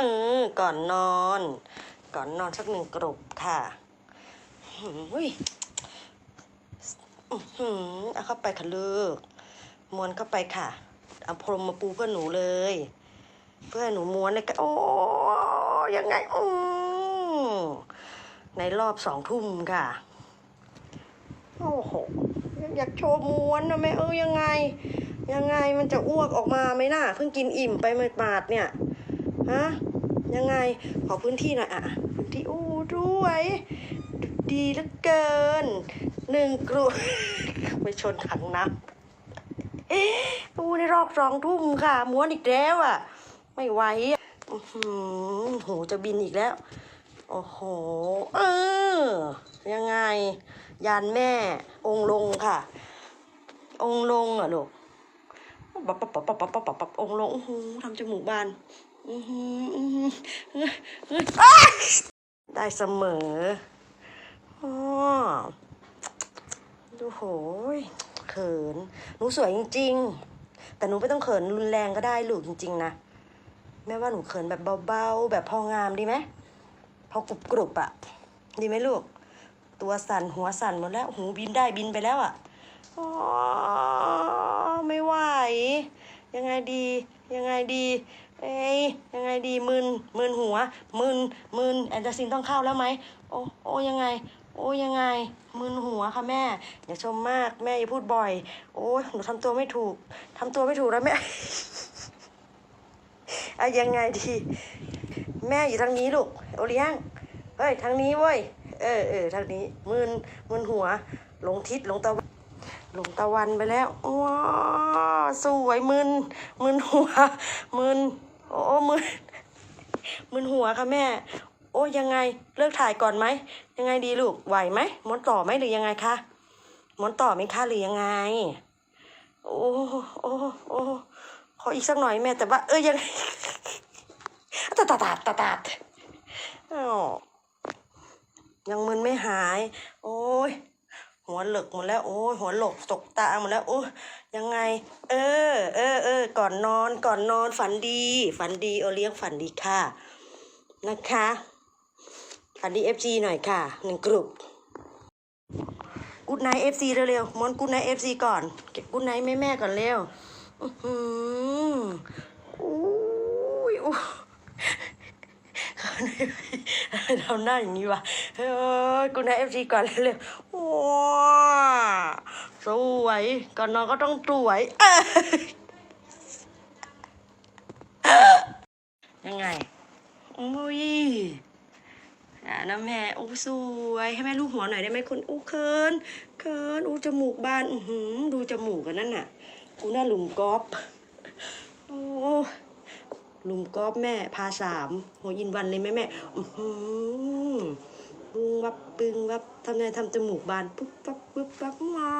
เออ ก่อนนอน ก่อนนอนสักหนึ่งกรุบค่ะหืมอุ้ยอื้อหือเอาเข้าไปค่ะลูกม้วนเข้าไปค่ะเอาพรมมาปูเพื่อหนูเลย เพื่อหนูม้วนเลยก็โอ้ยังไงอือในรอบสองทุ่มค่ะ โอ้โหอยากโชว์ม้วนนะแม่เออยังไง ยังไงมันจะอ้วกออกมาไหมน่ะเพิ่งกินอิ่มไปเมื่อปาดเนี่ย ฮะยังไงขอพื้นที่หน่อยอะพื้นที่อู้ด้วย ดีเหลือเกินหนึ่งกลุ่มไปชนถังน้ำเอ๊อู้ในรอกสองทุ่มค่ะ ม้วนอีกแล้วอะ ไม่ไหวอะโหจะบินอีกแล้ว โอ้โห เออ ยังไง ยานแม่ องลงค่ะ องลงอะลูกปับปับปับปับปับปับองลงโอ้โหทำจมูกบาน ได้เสมออ๋อดูโหยเขิน หนูสวยจริง ๆ แต่หนูไม่ต้องเขินรุนแรงก็ได้ลูกจริง ๆ นะ แม่ว่าหนูเขินแบบเบาๆ แบบพองามดีไหม พอกรุบกรุบๆอะดีไหมลูก ตัวสั่นหัวสั่นหมดแล้ว หูบินได้บินไปแล้วอะอ๋อไม่ไหว ยังไงดี ยังไงดีเอ้ยยังไงดีมึนมึนหัวมึนมึนแอนตาซินต้องเข้าแล้วไหมโอ้โอ้ยังไง โอ้ยังไงมึนหัวค่ะแม่ อย่าชมมากแม่อย่าพูดบ่อย โอ้ยหนูทำตัวไม่ถูกทำตัวไม่ถูกแล้วแม่อะยังไงดี แม่อยู่ทางนี้ลูกโอเลี้ยงเฮ้ยทางนี้เว้ยเออเออทางนี้มึนมึนหัวหลงทิศหลงตะวัน หลงตะวันไปแล้วว้าสวยมึนมึนหัวมึนโอ้มึนมึนหัวค่ะแม่ โอ้ยังไงเลิกถ่ายก่อนไหมยังไงดีลูกไหวไหมม้วนต่อไหมหรือยังไงคะม้วนต่อไหมคะหรือยังไง โอ้โอ้โอ้ขออีกสักหน่อยแม่แต่ว่าเอ้ยยังไงตาตาตาตาตาอ้าวยังมึนไม่หาย โอ้ย หัวเหลึกหมดแล้วโอ้ยหัวหลกตกตาหมดแล้วโอ้ยยังไง เออ เออเออก่อนนอนก่อนนอนฝันดี ฝันดีโอเลี้ยงฝันดีค่ะ นะคะ ฝันดีเอฟซีหน่อยค่ะหนึ่งกลุ่มกูดไนเอฟซีเร็วๆมอนกูดไนเอฟซีก่อนเก็บกูดไนแม่แม่ๆก่อนเร็วอืออุ้ยอุ้ยทำหน้าอย่างนี้วะเฮ้ยกูนายเอฟซีก่อนเร็ว สวยก่อนนอนก็ต้องสวย ยังไงโอ้ยอ่านะแม่โอ้สวยให้แม่ลูกหัวหน่อยได้ไหมคุณอู้เคินเคินอู้จมูกบานอือหือดูจมูกกันนั่นน่ะอู้หน้าหลุมกอล์ฟโอ้หลุมกอบแม่พาสามหัวยินวันเลยแม่แม่อือหือปึึงวับปึงวับทำไงทำจมูกบานปุ๊บปั๊บปุ๊บปั๊บมา